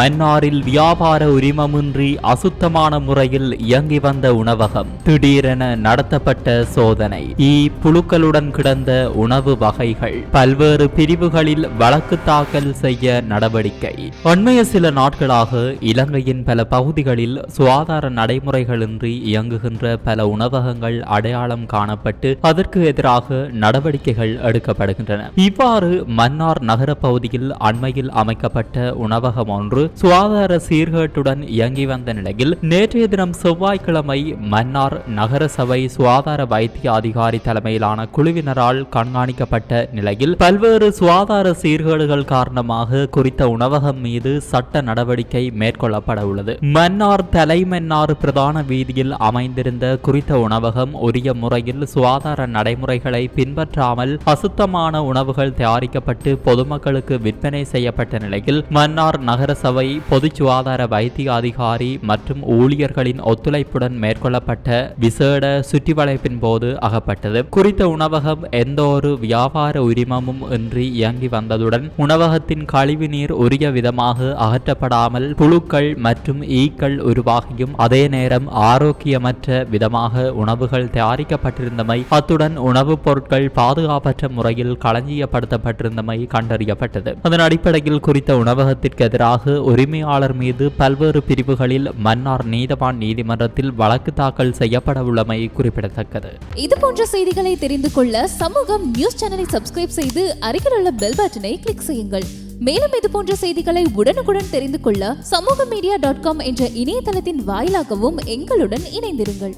மன்னாரில் வியாபார உரிமமின்றி அசுத்தமான முறையில் இயங்கி வந்த உணவகம் திடீரென நடத்தப்பட்ட சோதனை. இ புழுக்களுடன் கிடந்த உணவு வகைகள் பல்வேறு பிரிவுகளில் வழக்கு தாக்கல் செய்ய நடவடிக்கை. அண்மைய சில நாட்களாக இலங்கையின் பல பகுதிகளில் சுகாதார நடைமுறைகளின்றி இயங்குகின்ற பல உணவகங்கள் அடையாளம் காணப்பட்டு அதற்கு எதிராக நடவடிக்கைகள் எடுக்கப்படுகின்றன. இவ்வாறு மன்னார் நகர பகுதியில் அண்மையில் அமைக்கப்பட்ட உணவகம் ஒன்று சுகாதார சீர்கேட்டுடன் இயங்கி வந்த நிலையில் நேற்றைய தினம் செவ்வாய்க்கிழமை மன்னார் நகரசபை சுகாதார வைத்திய அதிகாரி தலைமையிலான குழுவினரால் கண்காணிக்கப்பட்ட நிலையில் பல்வேறு சுகாதார சீர்கேடுகள் காரணமாக குறித்த உணவகம் மீது சட்ட நடவடிக்கை மேற்கொள்ளப்பட உள்ளது மன்னார் தலைமன்னார் பிரதான வீதியில் அமைந்திருந்த குறித்த உணவகம் உரிய முறையில் சுகாதார நடைமுறைகளை பின்பற்றாமல் அசுத்தமான உணவுகள் தயாரிக்கப்பட்டு பொதுமக்களுக்கு விற்பனை செய்யப்பட்ட நிலையில் மன்னார் நகரசபை சபை பொது சுகாதார வைத்திய அதிகாரி மற்றும் ஊழியர்களின் ஒத்துழைப்புடன் மேற்கொள்ளப்பட்ட விசேட சுற்றிவளைப்பின் போது அகப்பட்டது. குறித்த உணவகம் எந்த ஒரு வியாபார உரிமமும் இன்றி இயங்கி வந்ததுடன் உணவகத்தின் கழிவு நீர் உரிய விதமாக அகற்றப்படாமல் புழுக்கள் மற்றும் ஈக்கள் உருவாகியும் அதே நேரம் ஆரோக்கியமற்ற விதமாக உணவுகள் தயாரிக்கப்பட்டிருந்தமை அத்துடன் உணவுப் பொருட்கள் பாதுகாப்பற்ற முறையில் களஞ்சியப்படுத்தப்பட்டிருந்தமை கண்டறியப்பட்டது. அதன் அடிப்படையில் குறித்த உணவகத்திற்கு எதிராக உரிமையாளர் மீது பல்வேறு பிரிவுகளில் மன்னார் நீதவான் நீதிமன்றத்தில் வழக்கு தாக்கல் செய்யப்பட உள்ளமை குறிப்பிடத்தக்கது. இது போன்ற செய்திகளை தெரிந்து கொள்ள சமூகம் நியூஸ் சேனலை சப்ஸ்கிரைப் செய்து அருகில் உள்ள பெல் பட்டனை கிளிக் செய்யுங்கள். மேலும் இது போன்ற செய்திகளை உடனுக்குடன் தெரிந்து கொள்ள சமூக மீடியா டாட் காம் என்ற இணையதளத்தின் வாயிலாகவும் எங்களுடன் இணைந்திருங்கள்.